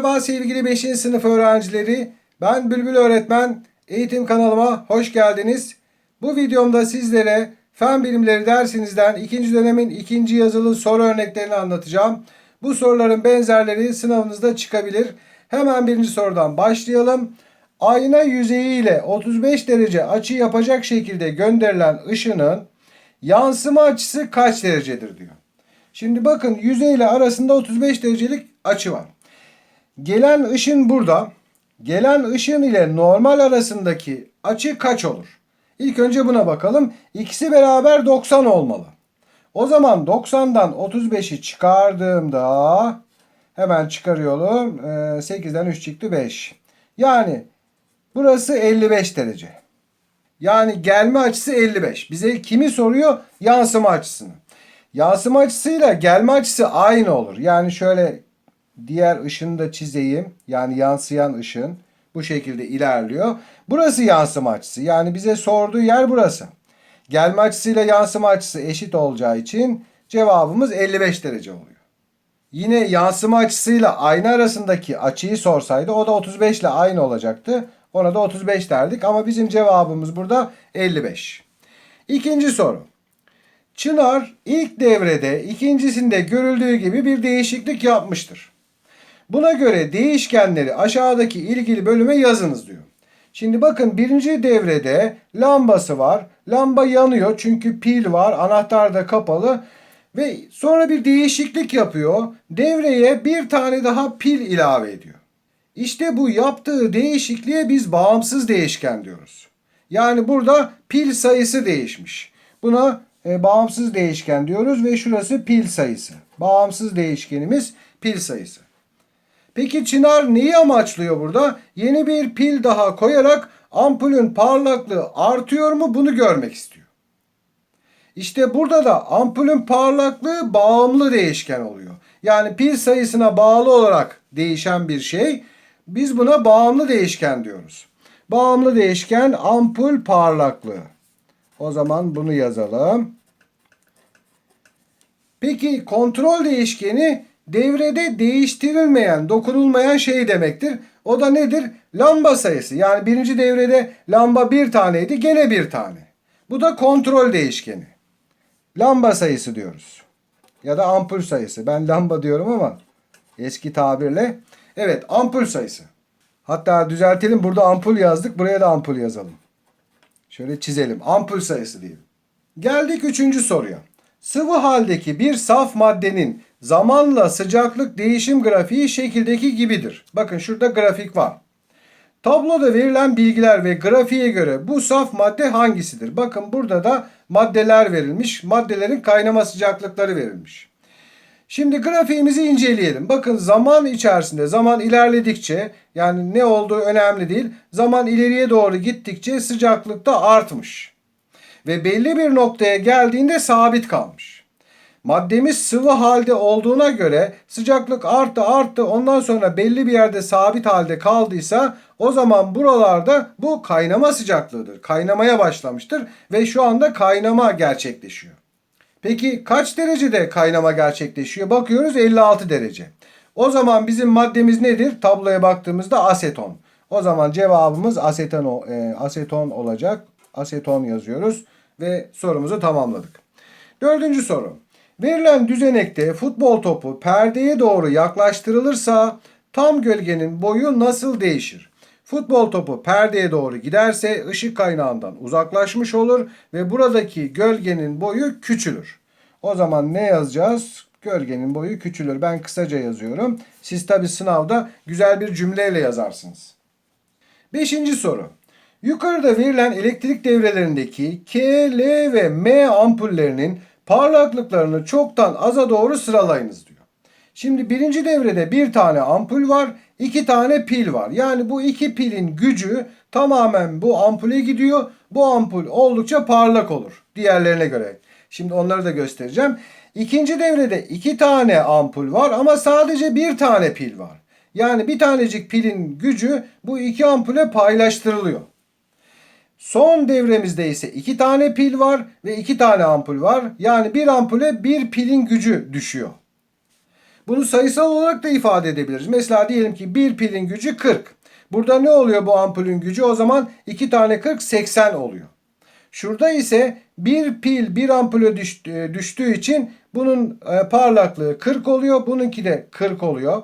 Merhaba sevgili 5. sınıf öğrencileri. Ben Bülbül Öğretmen. Eğitim kanalıma hoş geldiniz. Bu videomda sizlere fen bilimleri dersinizden ikinci dönemin ikinci yazılı soru örneklerini anlatacağım. Bu soruların benzerleri sınavınızda çıkabilir. Hemen birinci sorudan başlayalım. Ayna yüzeyiyle 35 derece açı yapacak şekilde gönderilen ışının yansıma açısı kaç derecedir diyor. Şimdi bakın yüzeyle arasında 35 derecelik açı var. Gelen ışın burada. Gelen ışın ile normal arasındaki açı kaç olur? İlk önce buna bakalım. İkisi beraber 90 olmalı. O zaman 90'dan 35'i çıkardığımda hemen çıkarıyorum. Ee, 8'den 3 çıktı 5. Yani burası 55 derece. Yani gelme açısı 55. Bize kimi soruyor? Yansıma açısını. Yansıma açısıyla gelme açısı aynı olur. Yani şöyle diğer ışını da çizeyim. Yani yansıyan ışın bu şekilde ilerliyor. Burası yansıma açısı. Yani bize sorduğu yer burası. Gelme açısıyla yansıma açısı eşit olacağı için cevabımız 55 derece oluyor. Yine yansıma açısıyla ayna arasındaki açıyı sorsaydı o da 35 ile aynı olacaktı. Ona da 35 derdik ama bizim cevabımız burada 55. İkinci soru. Çınar ilk devrede ikincisinde görüldüğü gibi bir değişiklik yapmıştır. Buna göre değişkenleri aşağıdaki ilgili bölüme yazınız diyor. Şimdi bakın birinci devrede lambası var. Lamba yanıyor çünkü pil var. Anahtar da kapalı. Ve sonra bir değişiklik yapıyor. Devreye bir tane daha pil ilave ediyor. İşte bu yaptığı değişikliğe biz bağımsız değişken diyoruz. Yani burada pil sayısı değişmiş. Buna e, bağımsız değişken diyoruz ve şurası pil sayısı. Bağımsız değişkenimiz pil sayısı. Peki Çınar neyi amaçlıyor burada? Yeni bir pil daha koyarak ampulün parlaklığı artıyor mu bunu görmek istiyor. İşte burada da ampulün parlaklığı bağımlı değişken oluyor. Yani pil sayısına bağlı olarak değişen bir şey. Biz buna bağımlı değişken diyoruz. Bağımlı değişken ampul parlaklığı. O zaman bunu yazalım. Peki kontrol değişkeni devrede değiştirilmeyen, dokunulmayan şey demektir. O da nedir? Lamba sayısı. Yani birinci devrede lamba bir taneydi, gene bir tane. Bu da kontrol değişkeni. Lamba sayısı diyoruz. Ya da ampul sayısı. Ben lamba diyorum ama eski tabirle. Evet ampul sayısı. Hatta düzeltelim burada ampul yazdık. Buraya da ampul yazalım. Şöyle çizelim. Ampul sayısı diyelim. Geldik üçüncü soruya. Sıvı haldeki bir saf maddenin zamanla sıcaklık değişim grafiği şekildeki gibidir. Bakın şurada grafik var. Tabloda verilen bilgiler ve grafiğe göre bu saf madde hangisidir? Bakın burada da maddeler verilmiş. Maddelerin kaynama sıcaklıkları verilmiş. Şimdi grafiğimizi inceleyelim. Bakın zaman içerisinde zaman ilerledikçe yani ne olduğu önemli değil. Zaman ileriye doğru gittikçe sıcaklık da artmış. Ve belli bir noktaya geldiğinde sabit kalmış. Maddemiz sıvı halde olduğuna göre sıcaklık arttı arttı ondan sonra belli bir yerde sabit halde kaldıysa o zaman buralarda bu kaynama sıcaklığıdır. Kaynamaya başlamıştır ve şu anda kaynama gerçekleşiyor. Peki kaç derecede kaynama gerçekleşiyor? Bakıyoruz 56 derece. O zaman bizim maddemiz nedir? Tabloya baktığımızda aseton. O zaman cevabımız aseton, e, aseton olacak. Aseton yazıyoruz ve sorumuzu tamamladık. Dördüncü soru. Verilen düzenekte futbol topu perdeye doğru yaklaştırılırsa tam gölgenin boyu nasıl değişir? Futbol topu perdeye doğru giderse ışık kaynağından uzaklaşmış olur ve buradaki gölgenin boyu küçülür. O zaman ne yazacağız? Gölgenin boyu küçülür. Ben kısaca yazıyorum. Siz tabi sınavda güzel bir cümleyle yazarsınız. Beşinci soru. Yukarıda verilen elektrik devrelerindeki K, L ve M ampullerinin parlaklıklarını çoktan aza doğru sıralayınız diyor. Şimdi birinci devrede bir tane ampul var, iki tane pil var. Yani bu iki pilin gücü tamamen bu ampule gidiyor. Bu ampul oldukça parlak olur diğerlerine göre. Şimdi onları da göstereceğim. İkinci devrede iki tane ampul var ama sadece bir tane pil var. Yani bir tanecik pilin gücü bu iki ampule paylaştırılıyor. Son devremizde ise iki tane pil var ve iki tane ampul var. Yani bir ampule bir pilin gücü düşüyor. Bunu sayısal olarak da ifade edebiliriz. Mesela diyelim ki bir pilin gücü 40. Burada ne oluyor bu ampulün gücü? O zaman 2 tane 40 80 oluyor. Şurada ise bir pil bir ampule düştü- düştüğü için bunun e, parlaklığı 40 oluyor. Bununki de 40 oluyor.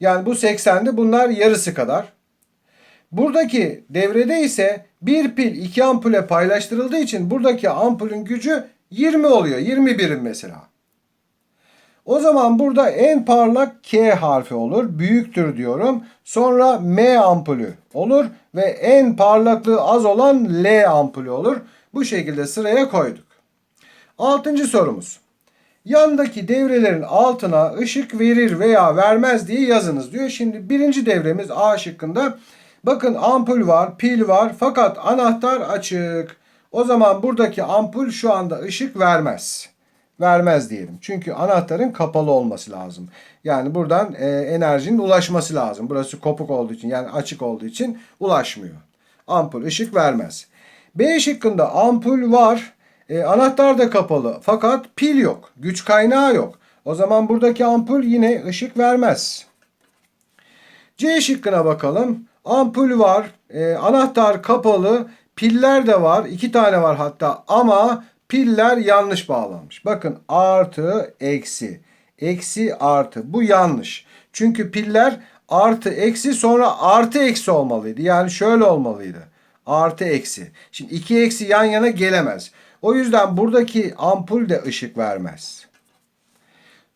Yani bu 80'de bunlar yarısı kadar. Buradaki devrede ise bir pil iki ampule paylaştırıldığı için buradaki ampulün gücü 20 oluyor. 20 birim mesela. O zaman burada en parlak K harfi olur. Büyüktür diyorum. Sonra M ampulü olur ve en parlaklığı az olan L ampulü olur. Bu şekilde sıraya koyduk. Altıncı sorumuz. Yandaki devrelerin altına ışık verir veya vermez diye yazınız diyor. Şimdi birinci devremiz A şıkkında. Bakın ampul var, pil var fakat anahtar açık. O zaman buradaki ampul şu anda ışık vermez. Vermez diyelim. Çünkü anahtarın kapalı olması lazım. Yani buradan e, enerjinin ulaşması lazım. Burası kopuk olduğu için yani açık olduğu için ulaşmıyor. Ampul ışık vermez. B şıkkında ampul var. E, anahtar da kapalı fakat pil yok. Güç kaynağı yok. O zaman buradaki ampul yine ışık vermez. C şıkkına bakalım. Ampul var, e, anahtar kapalı, piller de var. iki tane var hatta ama piller yanlış bağlanmış. Bakın artı eksi. Eksi artı. Bu yanlış. Çünkü piller artı eksi sonra artı eksi olmalıydı. Yani şöyle olmalıydı. Artı eksi. Şimdi iki eksi yan yana gelemez. O yüzden buradaki ampul de ışık vermez.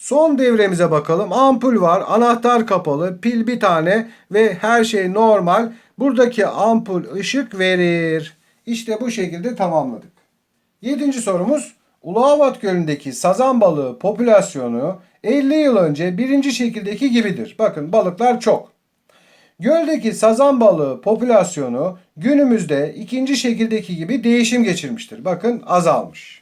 Son devremize bakalım. Ampul var, anahtar kapalı, pil bir tane ve her şey normal. Buradaki ampul ışık verir. İşte bu şekilde tamamladık. Yedinci sorumuz. Uluavat Gölü'ndeki sazan balığı popülasyonu 50 yıl önce birinci şekildeki gibidir. Bakın balıklar çok. Göldeki sazan balığı popülasyonu günümüzde ikinci şekildeki gibi değişim geçirmiştir. Bakın azalmış.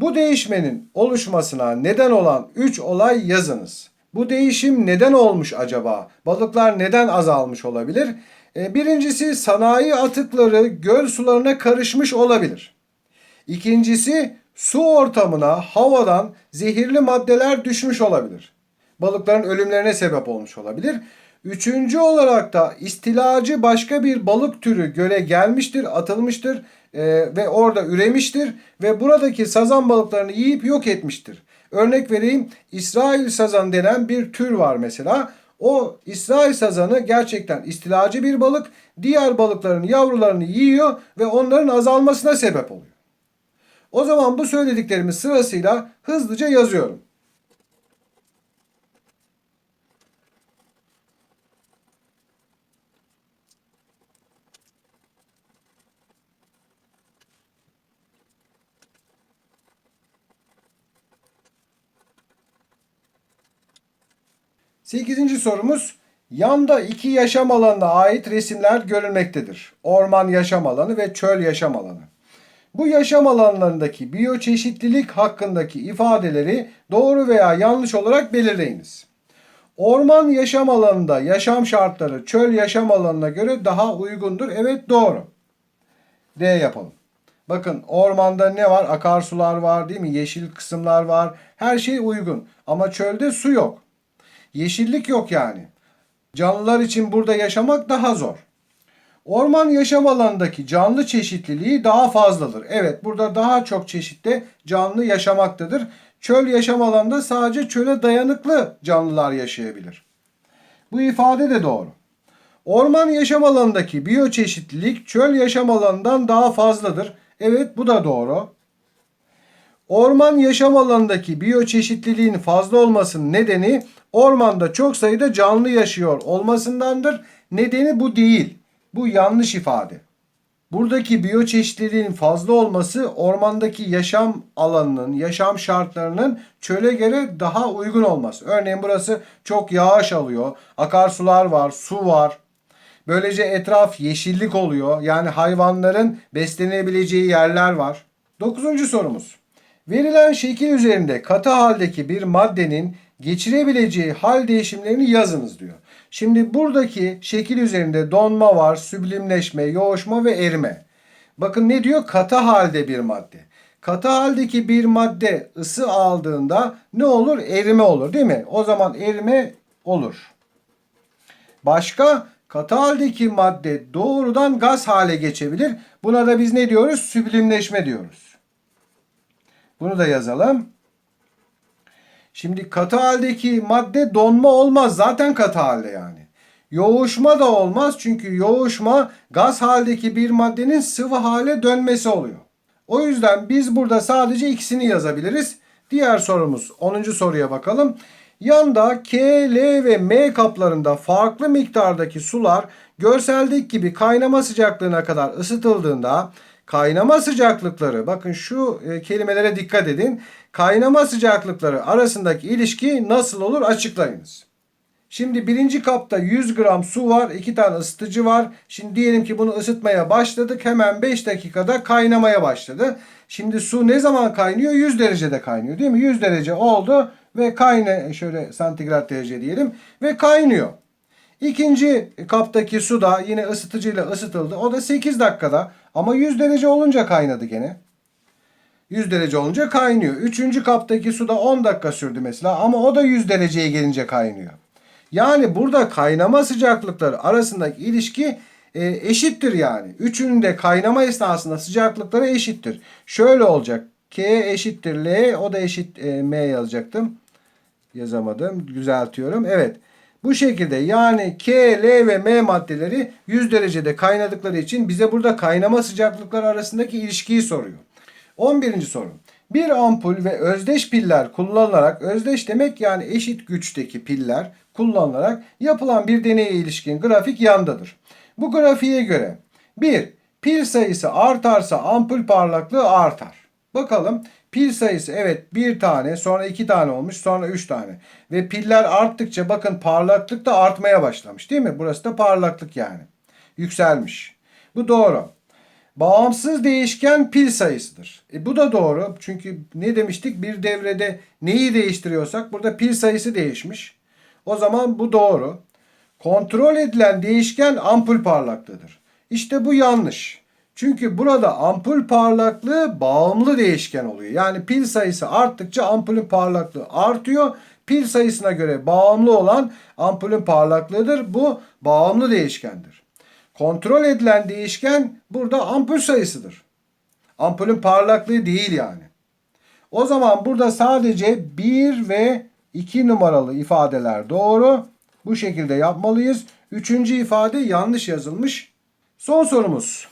Bu değişmenin oluşmasına neden olan 3 olay yazınız. Bu değişim neden olmuş acaba? Balıklar neden azalmış olabilir? E, birincisi sanayi atıkları göl sularına karışmış olabilir. İkincisi su ortamına havadan zehirli maddeler düşmüş olabilir. Balıkların ölümlerine sebep olmuş olabilir. Üçüncü olarak da istilacı başka bir balık türü göle gelmiştir, atılmıştır e, ve orada üremiştir ve buradaki sazan balıklarını yiyip yok etmiştir. Örnek vereyim İsrail sazan denen bir tür var mesela. O İsrail sazanı gerçekten istilacı bir balık. Diğer balıkların yavrularını yiyor ve onların azalmasına sebep oluyor. O zaman bu söylediklerimiz sırasıyla hızlıca yazıyorum. Sekizinci sorumuz. Yanda iki yaşam alanına ait resimler görülmektedir. Orman yaşam alanı ve çöl yaşam alanı. Bu yaşam alanlarındaki biyoçeşitlilik hakkındaki ifadeleri doğru veya yanlış olarak belirleyiniz. Orman yaşam alanında yaşam şartları çöl yaşam alanına göre daha uygundur. Evet doğru. D yapalım. Bakın ormanda ne var? Akarsular var değil mi? Yeşil kısımlar var. Her şey uygun. Ama çölde su yok. Yeşillik yok yani. Canlılar için burada yaşamak daha zor. Orman yaşam alanındaki canlı çeşitliliği daha fazladır. Evet burada daha çok çeşitte canlı yaşamaktadır. Çöl yaşam alanında sadece çöle dayanıklı canlılar yaşayabilir. Bu ifade de doğru. Orman yaşam alanındaki biyoçeşitlilik çöl yaşam alanından daha fazladır. Evet bu da doğru. Orman yaşam alanındaki biyoçeşitliliğin fazla olmasının nedeni ormanda çok sayıda canlı yaşıyor olmasındandır. Nedeni bu değil. Bu yanlış ifade. Buradaki biyoçeşitliliğin fazla olması ormandaki yaşam alanının, yaşam şartlarının çöle göre daha uygun olması. Örneğin burası çok yağış alıyor, akarsular var, su var. Böylece etraf yeşillik oluyor. Yani hayvanların beslenebileceği yerler var. Dokuzuncu sorumuz. Verilen şekil üzerinde katı haldeki bir maddenin geçirebileceği hal değişimlerini yazınız diyor. Şimdi buradaki şekil üzerinde donma var, süblimleşme, yoğuşma ve erime. Bakın ne diyor? Katı halde bir madde. katı haldeki bir madde ısı aldığında ne olur? Erime olur değil mi? O zaman erime olur. Başka katı haldeki madde doğrudan gaz hale geçebilir. Buna da biz ne diyoruz? Süblimleşme diyoruz. Bunu da yazalım. Şimdi katı haldeki madde donma olmaz. Zaten katı halde yani. Yoğuşma da olmaz çünkü yoğuşma gaz haldeki bir maddenin sıvı hale dönmesi oluyor. O yüzden biz burada sadece ikisini yazabiliriz. Diğer sorumuz 10. soruya bakalım. Yanda K, L ve M kaplarında farklı miktardaki sular görseldeki gibi kaynama sıcaklığına kadar ısıtıldığında kaynama sıcaklıkları bakın şu e, kelimelere dikkat edin. Kaynama sıcaklıkları arasındaki ilişki nasıl olur açıklayınız. Şimdi birinci kapta 100 gram su var. iki tane ısıtıcı var. Şimdi diyelim ki bunu ısıtmaya başladık. Hemen 5 dakikada kaynamaya başladı. Şimdi su ne zaman kaynıyor? 100 derecede kaynıyor değil mi? 100 derece oldu ve kayna şöyle santigrat derece diyelim ve kaynıyor. İkinci kaptaki su da yine ısıtıcıyla ısıtıldı. O da 8 dakikada ama 100 derece olunca kaynadı gene. 100 derece olunca kaynıyor. Üçüncü kaptaki su da 10 dakika sürdü mesela ama o da 100 dereceye gelince kaynıyor. Yani burada kaynama sıcaklıkları arasındaki ilişki e, eşittir yani. Üçünün de kaynama esnasında sıcaklıkları eşittir. Şöyle olacak. K eşittir L o da eşit e, M yazacaktım. Yazamadım. Düzeltiyorum. Evet. Bu şekilde yani K, L ve M maddeleri 100 derecede kaynadıkları için bize burada kaynama sıcaklıkları arasındaki ilişkiyi soruyor. 11. soru. Bir ampul ve özdeş piller kullanılarak, özdeş demek yani eşit güçteki piller kullanılarak yapılan bir deneye ilişkin grafik yandadır. Bu grafiğe göre 1. Pil sayısı artarsa ampul parlaklığı artar. Bakalım pil sayısı evet bir tane sonra iki tane olmuş sonra üç tane. Ve piller arttıkça bakın parlaklık da artmaya başlamış değil mi? Burası da parlaklık yani. Yükselmiş. Bu doğru. Bağımsız değişken pil sayısıdır. E bu da doğru. Çünkü ne demiştik? Bir devrede neyi değiştiriyorsak burada pil sayısı değişmiş. O zaman bu doğru. Kontrol edilen değişken ampul parlaklığıdır. İşte bu yanlış. Çünkü burada ampul parlaklığı bağımlı değişken oluyor. Yani pil sayısı arttıkça ampulün parlaklığı artıyor. Pil sayısına göre bağımlı olan ampulün parlaklığıdır. Bu bağımlı değişkendir. Kontrol edilen değişken burada ampul sayısıdır. Ampulün parlaklığı değil yani. O zaman burada sadece 1 ve 2 numaralı ifadeler doğru. Bu şekilde yapmalıyız. Üçüncü ifade yanlış yazılmış. Son sorumuz.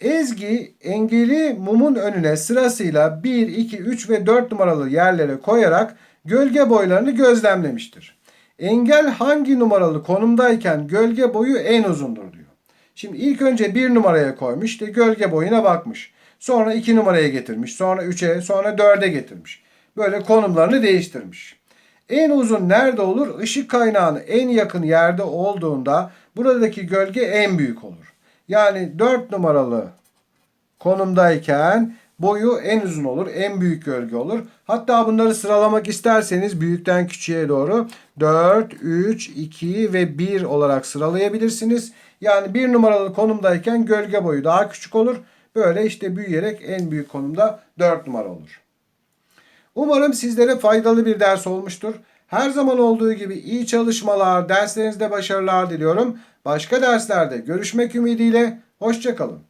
Ezgi engeli mumun önüne sırasıyla 1, 2, 3 ve 4 numaralı yerlere koyarak gölge boylarını gözlemlemiştir. Engel hangi numaralı konumdayken gölge boyu en uzundur diyor. Şimdi ilk önce 1 numaraya koymuş işte gölge boyuna bakmış. Sonra 2 numaraya getirmiş. Sonra 3'e sonra 4'e getirmiş. Böyle konumlarını değiştirmiş. En uzun nerede olur? Işık kaynağının en yakın yerde olduğunda buradaki gölge en büyük olur. Yani 4 numaralı konumdayken boyu en uzun olur, en büyük gölge olur. Hatta bunları sıralamak isterseniz büyükten küçüğe doğru 4, 3, 2 ve 1 olarak sıralayabilirsiniz. Yani 1 numaralı konumdayken gölge boyu daha küçük olur. Böyle işte büyüyerek en büyük konumda 4 numara olur. Umarım sizlere faydalı bir ders olmuştur. Her zaman olduğu gibi iyi çalışmalar, derslerinizde başarılar diliyorum. Başka derslerde görüşmek ümidiyle, hoşçakalın.